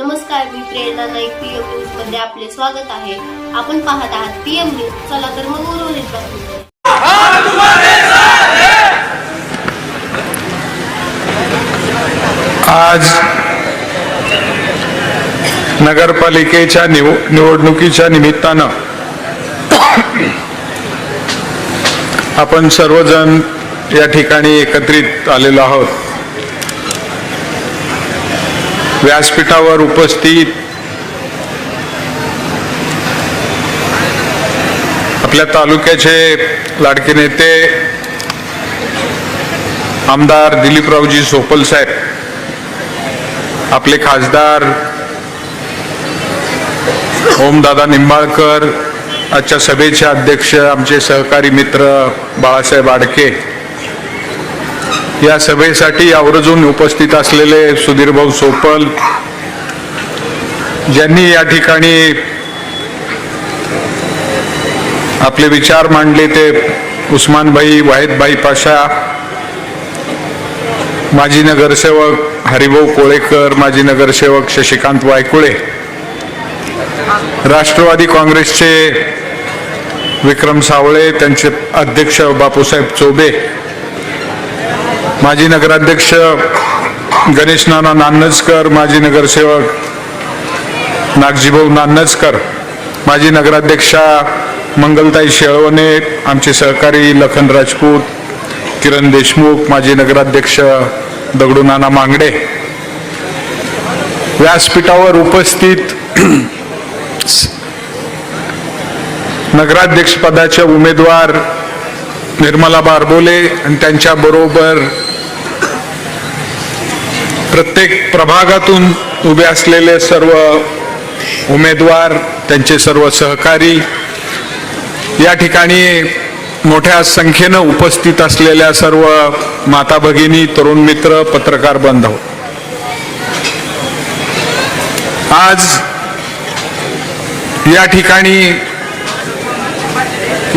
नमस्कार मी प्रेरणा नाईक पीएम न्यूजमध्ये आपले स्वागत आहे. आपण पाहत आहात पीएम न्यूज चला तर मग उर्वरित बातमी आज नगरपालिकेच्या निव निवडणुकीच्या निमित्तानं आपण सर्वजण या ठिकाणी एकत्रित आलेलो आहोत. व्यासपीठावर उपस्थित आपल्या तालुक्याचे लाडके नेते आमदार दिलीपरावजी सोपल साहेब आपले खासदार ओमदादा निंबाळकर आजच्या सभेचे अध्यक्ष आमचे सहकारी मित्र बाळासाहेब आडके या सभेसाठी आवर्जून उपस्थित असलेले सुधीरभाऊ सोपल ज्यांनी या ठिकाणी आपले विचार मांडले ते उस्मानभाई वाहेदभाई पाशा माजी नगरसेवक हरिभाऊ कोळेकर माजी नगरसेवक शशिकांत वायकुळे राष्ट्रवादी काँग्रेसचे विक्रम सावळे त्यांचे अध्यक्ष बापूसाहेब चोबे माजी नगराध्यक्ष गणेश नाना नान्नजकर माजी नगरसेवक नागजीभाऊ नान्नजकर माजी नगराध्यक्षा मंगलताई शेळवणे आमचे सहकारी लखन राजपूत किरण देशमुख माजी नगराध्यक्ष दगडू नाना मांगडे. व्यासपीठावर उपस्थित नगराध्यक्षपदाच्या उमेदवार निर्मला बारबोले आणि त्यांच्याबरोबर प्रत्येक प्रभागातून उभे असलेले सर्व उमेदवार त्यांचे सर्व सहकारी या ठिकाणी मोठ्या संख्येनं उपस्थित असलेल्या सर्व माता भगिनी तरुण मित्र पत्रकार बांधव आज या ठिकाणी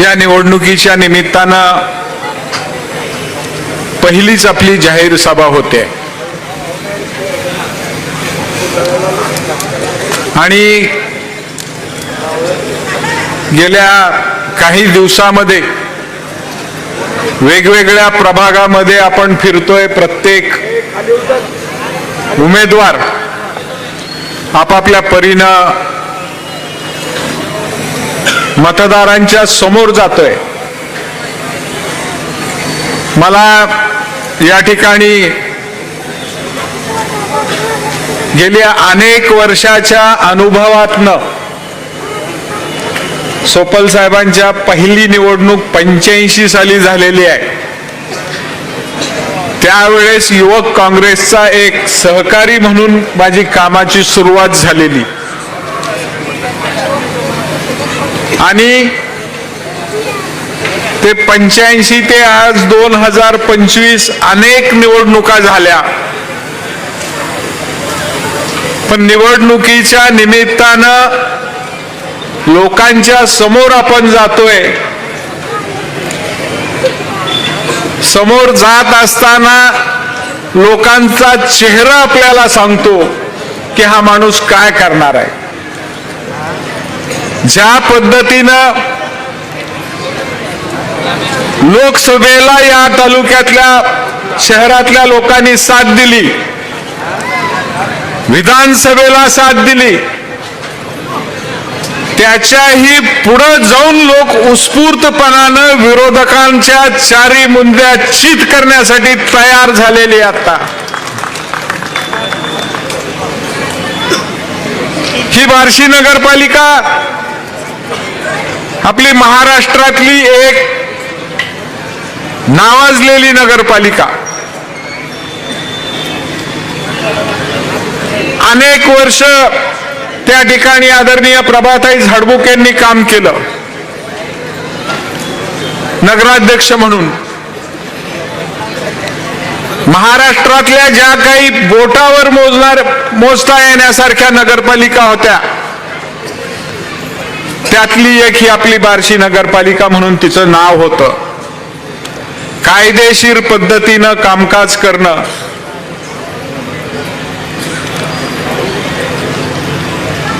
या निवडणुकीच्या निमित्तानं पहिलीच आपली जाहीर सभा होते. आणि गेल्या काही दिवसामध्ये वेगवेगळ्या प्रभागामध्ये आपण फिरतोय प्रत्येक उमेदवार आपापल्या परीनं मतदारांच्या समोर जातोय. मला या ठिकाणी गेल्या अनेक वर्षाच्या अनुभवातनं सोपल साहेबांच्या पहिली निवडणूक पंच्याऐंशी साली झालेली आहे. त्यावेळेस युवक काँग्रेसचा एक सहकारी म्हणून माझी कामाची सुरुवात झालेली. आणि ते पंच्याऐंशी ते आज दोन हजार पंचवीस अनेक निवडणुका झाल्या. पण निवडणुकीच्या निमित्तानं लोकांच्या समोर आपण जातोय. समोर जात असताना लोकांचा चेहरा आपल्याला सांगतो की हा माणूस काय करणार आहे. ज्या पद्धतीनं लोकसभेला या तालुक्यातल्या शहरातल्या लोकांनी साथ दिली विधानसभेला साथ दिली. त्याच्याही पुढं जाऊन लोक उत्स्फूर्तपणानं विरोधकांच्या चारी मुंद्या चित करण्यासाठी तयार झालेले आता. ही बार्शी नगरपालिका आपली महाराष्ट्रातली एक नावाजलेली नगरपालिका. अनेक वर्ष त्या ठिकाणी आदरणीय प्रभाताई झाडबुक यांनी काम केलं. नगराध्यक्ष म्हणून. महाराष्ट्रातल्या ज्या काही बोटावर मोजणार मोजता येण्यासारख्या नगरपालिका होत्या त्यातली एक ही आपली बार्शी नगरपालिका म्हणून तिचं नाव होतं. कायदेशीर पद्धतीनं कामकाज करणं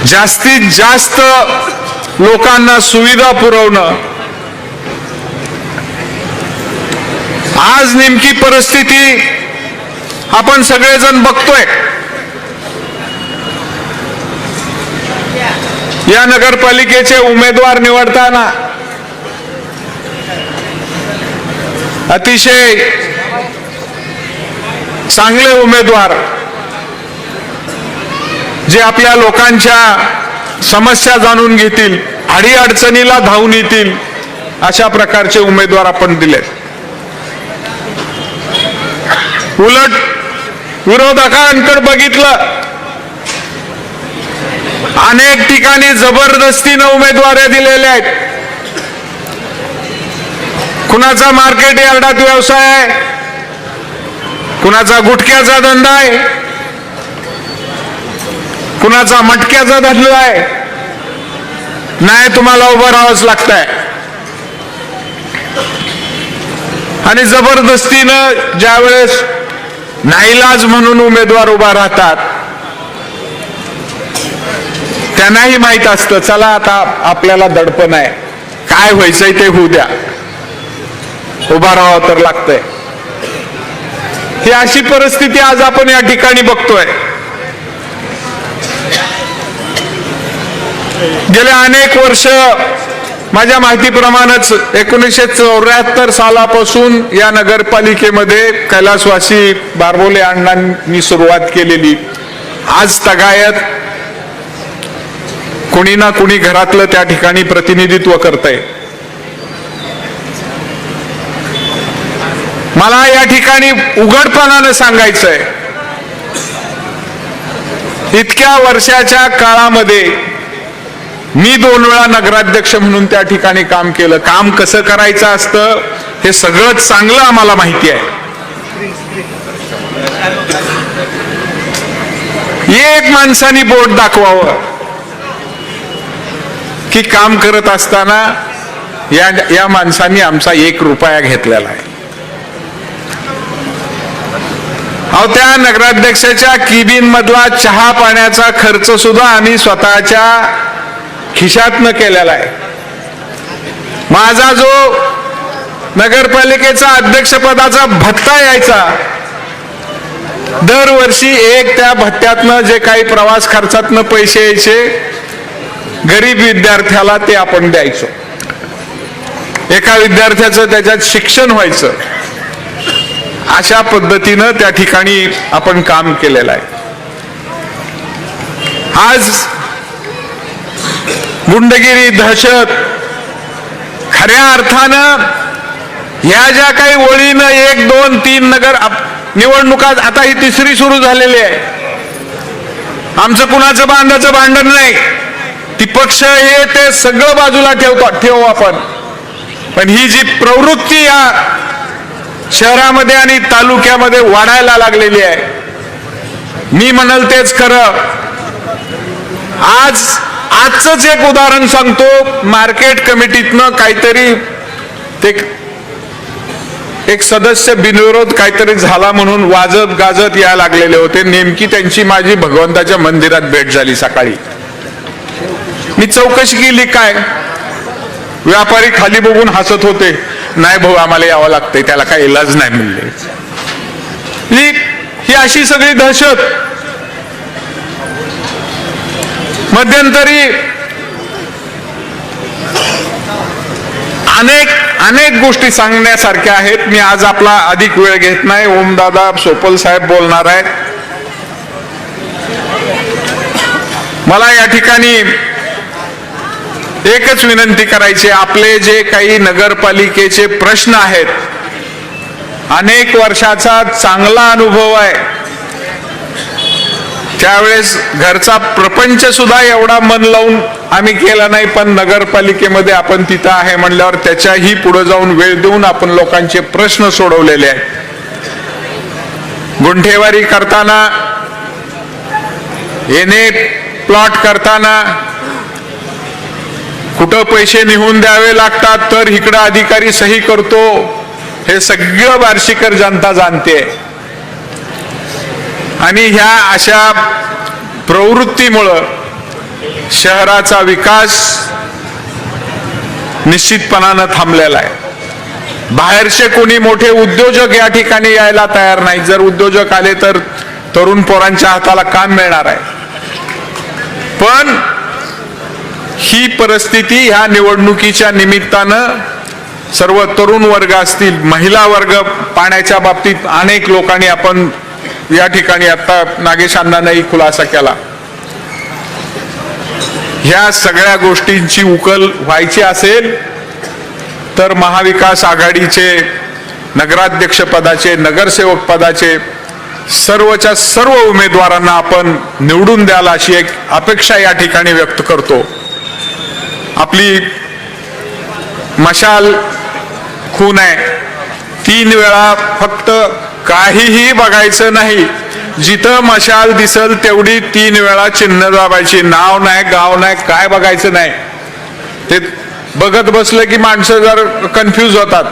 जास्तीत जास्त लोकांना सुविधा पुरवणं. आज नेमकी परिस्थिती आपण सगळेजण बघतोय. या नगरपालिकेचे उमेदवार निवडताना अतिशय चांगले उमेदवार जे आपल्या लोकांच्या समस्या जाणून घेतील अडीअडचणीला धावून येतील अशा प्रकारचे उमेदवार आपण दिलेत. उलट विरोधकांकडे बघितलं अनेक ठिकाणी जबरदस्तीनं उमेदवाऱ्या दिलेल्या आहेत. कुणाचा मार्केट यार्डात व्यवसाय आहे कुणाचा गुटख्याचा धंदा आहे कुणाचा मटक्याचा धंदा आहे? नाही तुम्हाला उभं राहावंच लागतंय. आणि जबरदस्तीनं ज्यावेळेस नाईलाज म्हणून उमेदवार उभा राहतात त्यांनाही माहीत असतं चला आता आपल्याला दडपण आहे. काय व्हायचंय ते होऊ द्या. उभा राहावं तर लागतंय. ही अशी परिस्थिती आज आपण या ठिकाणी बघतोय. गेल्या अनेक वर्ष माझ्या माहितीप्रमाणेच एकोणीसशे चौऱ्याहत्तर सालापासून या नगरपालिकेमध्ये कैलासवासी बारबोले अण्णांनी सुरुवात केलेली. आज तगायत कुणी ना कुणी घरातलं त्या ठिकाणी प्रतिनिधित्व करतंय. मला या ठिकाणी उघडपणानं सांगायचंय. इतक्या वर्षाच्या काळामध्ये मी दोन वेळा नगराध्यक्ष म्हणून त्या ठिकाणी काम केलं. काम कसं करायचं असतं हे सगळं चांगलं आम्हाला माहिती आहे. एक माणसानी बोट दाखवावं. की काम करत असताना या या माणसांनी आमचा एक रुपया घेतलेला आहे. अहो त्या नगराध्यक्षाच्या किबिन मधला चहा पाण्याचा खर्च सुद्धा आम्ही स्वतःच्या खिशातनं केलेला आहे. माझा जो नगरपालिकेचा अध्यक्षपदाचा भत्ता यायचा दरवर्षी एक त्या भत्त्यातनं जे काही प्रवास खर्चातनं पैसे यायचे गरीब विद्यार्थ्याला ते आपण द्यायचो. एका विद्यार्थ्याचं त्याच्यात शिक्षण व्हायचं. अशा पद्धतीनं त्या ठिकाणी आपण काम केलेलं आहे. आज गुंडगिरी दहशत खऱ्या अर्थानं ह्या ज्या काही ओळीनं एक दोन तीन नगर निवडणुका आता ही तिसरी सुरू झालेली आहे. आमचं कुणाचं बांधाचं भांडण नाही. ती पक्ष हे ते सगळं बाजूला ठेवतो ठेवू आपण. पण ही जी प्रवृत्ती या शहरामध्ये आणि तालुक्यामध्ये वाढायला लागलेली आहे. मी म्हणाल तेच खरं. आज आजच एक उदाहरण सांगतो. मार्केट कमिटीतनं काहीतरी ते एक सदस्य बिनविरोध काहीतरी झाला म्हणून वाजत गाजत या लागलेले होते. नेमकी त्यांची माझी भगवंताच्या मंदिरात भेट झाली सकाळी. मी चौकशी केली काय? व्यापारी खाली बघून हसत होते. नाही भाऊ आम्हाला यावं लागतंय त्याला काही इलाज नाही मिळले ही ही अशी सगळी दहशत. मध्यंतरी अनेक अनेक गोष्टी सांगण्यासारख्या आहेत. मी आज आपला अधिक वेळ घेत नाही. ओमदादा सोपल साहेब बोलणार आहेत. मला या ठिकाणी एकच विनंती करायची आपले जे काही नगरपालिकेचे प्रश्न आहेत अनेक वर्षाचा चांगला अनुभव आहे. त्यावेळेस घरचा प्रपंच सुद्धा एवढा मन लावून आम्ही केला नाही पण नगरपालिकेमध्ये आपण तिथं आहे म्हणल्यावर त्याच्याही पुढे जाऊन वेळ देऊन आपण लोकांचे प्रश्न सोडवलेले आहेत. गुंठेवारी करताना येणे प्लॉट करताना कुठं पैसे निघून द्यावे लागतात तर इकडं अधिकारी सही करतो. हे सगळं बार्शीकर जनता जाणते. आणि ह्या अशा प्रवृत्तीमुळं शहराचा विकास निश्चितपणानं थांबलेला आहे. बाहेरचे कोणी मोठे उद्योजक या ठिकाणी यायला तयार नाही. जर उद्योजक आले तर तरुण पोरांच्या हाताला काम मिळणार आहे. पण ही परिस्थिती ह्या निवडणुकीच्या निमित्तानं सर्व तरुण वर्ग असतील महिला वर्ग पाण्याच्या बाबतीत अनेक लोकांनी आपण या ठिकाणी आता नागेशांनाही खुलासा केला. ह्या सगळ्या गोष्टींची उकल व्हायची असेल तर महाविकास आघाडीचे नगराध्यक्ष पदाचे नगरसेवक पदाचे सर्वच्या सर्व उमेदवारांना आपण निवडून द्याल अशी एक अपेक्षा या ठिकाणी व्यक्त करतो. आपली मशाल खून आहे. तीन वेळा फक्त काहीही बघायचं नाही. जिथं मशाल दिसल तेवढी तीन वेळा चिन्ह दाबायची नाव नाही गाव नाही काय बघायचं नाही. ते बघत बसलं की माणसं जर कन्फ्यूज होतात.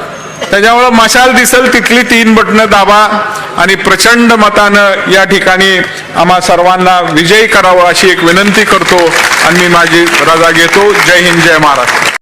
त्याच्यामुळं मशाल दिसल तिथली तीन बटणं दाबा आणि प्रचंड मतानं या ठिकाणी आम्हा सर्वांना विजयी करावं अशी एक विनंती करतो. आणि मी माझी रजा घेतो. जय हिंद जय महाराष्ट्र.